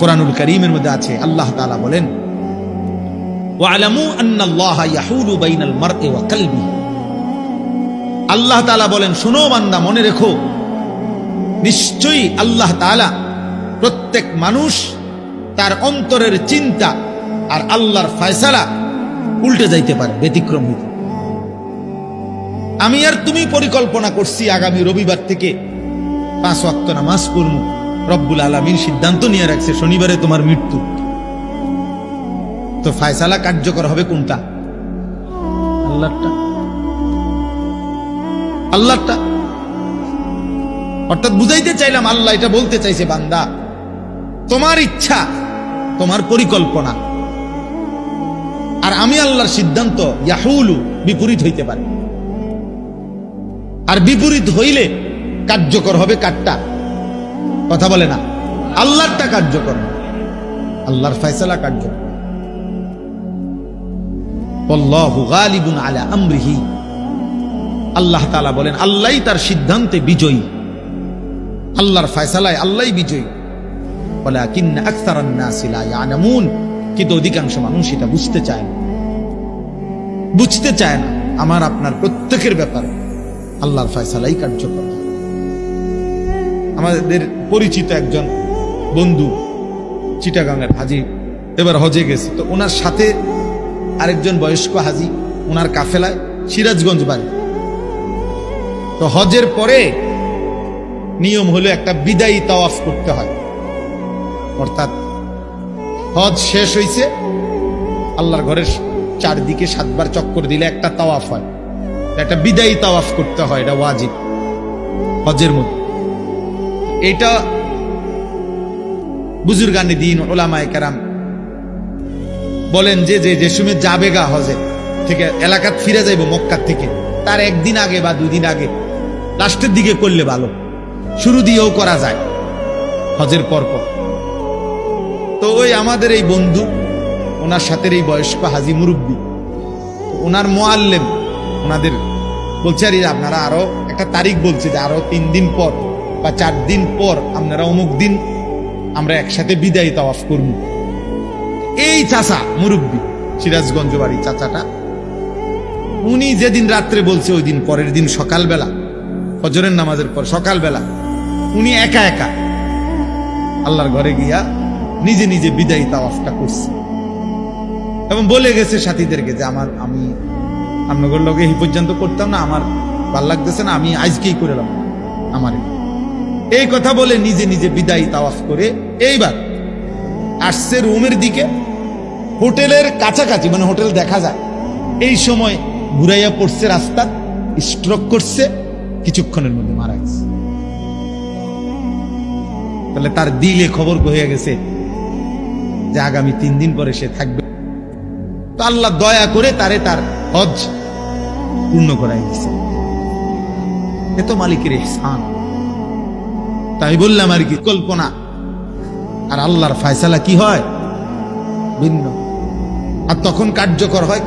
কোরআনুল করিমের মধ্যে আছে, আল্লাহ তালা বলেন আল্লাহ বলেন, শোনো বান্দা, মনে রেখো, নিশ্চয়ই আল্লাহ প্রত্যেক মানুষ তার অন্তরের চিন্তা আর আল্লাহর ফয়সালা উল্টে যাইতে পারে, ব্যতিক্রম হইতে আমি আর তুমি পরিকল্পনা করছি আগামী রবিবার থেকে পাঁচ ওয়াক্ত নামাজ পড়ব। রব্বুল আলমীর সিদ্ধান্ত নিয়ে রাখছে, শনিবারে তোমার মৃত্যু। তো ফায়সালা কার্যকর হবে কোনটা? আল্লাহটা আল্লাহটা অর্থাৎ বুঝাইতে চাইলাম, আল্লাহ এটা বলতে চাইছে, বান্দা, তোমার ইচ্ছা, তোমার পরিকল্পনা। আর আমি আল্লাহর সিদ্ধান্ত, ইয়াহুলু, বিপরীত হইতে পারে। আর বিপরীত হইলে কার্যকর হবে কারটা? কথা বলে না। আল্লাহরটা কার্যকর। আল্লাহর ফয়সালা কার্যকর। আল্লাহ বলেন আল্লাহই তার সিদ্ধান্তে বিজয়ী। আল্লাহর ফয়সালায় আল্লাহই বিজয়ী। নাসি কিন্তু অধিকাংশ মানুষ এটা বুঝতে চায় না। বুঝতে চায় না। আমার, আপনার প্রত্যেকের ব্যাপারে। আল্লাহর ফয়সালাই কার্যকর। আমাদের পরিচিত একজন বন্ধু, চিটাগাংয়ের হাজি, এবার হজে গেছে। তো ওনার সাথে আরেকজন বয়স্ক হাজি, ওনার কাফেলায় সিরাজগঞ্জ বাড়ি। তো হজের পরে নিয়ম হলো একটা বিদায়ী তাওয়াফ করতে হয়। অর্থাৎ হজ শেষ হইছে, আল্লাহর ঘরের চারদিকে সাতবার চক্কর দিলে একটা তাওয়াফ হয়। একটা বিদায়ী তাওয়াফ করতে হয়, এটা ওয়াজিব। হজের মধ্যে। এটা বুজুর্গানি দিন, ওলামায় কারাম বলেন যে যে যে সময় যাবে গা হজে, থেকে এলাকাত ফিরে যাইব মক্কার থেকে। তার একদিন আগে বা দুদিন আগে লাস্টের দিকে করলে ভালো। শুরু দিয়েও করা যায় হজের পর পর তো ওই আমাদের এই বন্ধু, ওনার সাথে এই বয়স্ক হাজি মুরব্বী ওনার মোয়াল্লেম, ওনাদের বলছে, আর আপনারা আরও একটা তারিখ বলছে যে আরও তিন দিন পর বা চার দিন পর আপনারা অমুক দিন আমরা একসাথে বিদায় তাওয়াফ করব। এই চাচা মুরব্বী, সিরাজগঞ্জ বাড়ি চাচাটা, উনি যেদিন রাত্রে বলছে ওই দিন পরের দিন সকালবেলা, ফজরের নামাজের পর সকালবেলা, উনি একা একা আল্লাহর ঘরে গিয়া নিজে নিজে বিদায়ী তাওয়াফটা করছে। এবং বলে গেছে সাথীদেরকে যে আমার, আমি আপনাদের লগে এই পর্যন্ত করতাম না, আমার ভালো লাগতেছে না, আমি আজকেই করলাম আমার। এই কথা বলে নিজে নিজে বিদায়ী তাওয়াফ করে এইবার আসছে রুমের দিকে। হোটেলের কাছাকাছি মানে হোটেল দেখা যায়। এই সময় ঘুরাইয়া পড়ছে রাস্তা স্ট্রোক করছে, কিছুক্ষণের মধ্যে মারা গেছে। তাহলে তার দিলে খবর হয়ে গেছে যে আগামী তিন দিন পরে সে থাকবে। তো আল্লাহ দয়া করে তারে তার হজ পূর্ণ করাই দিচ্ছে এ তো মালিকের ইহসান। তাই বললাম, আর কি? কল্পনা। আর আল্লাহর ফায়সালা কি হয়? ভিন্ন। আর তখন কার্যকর হয়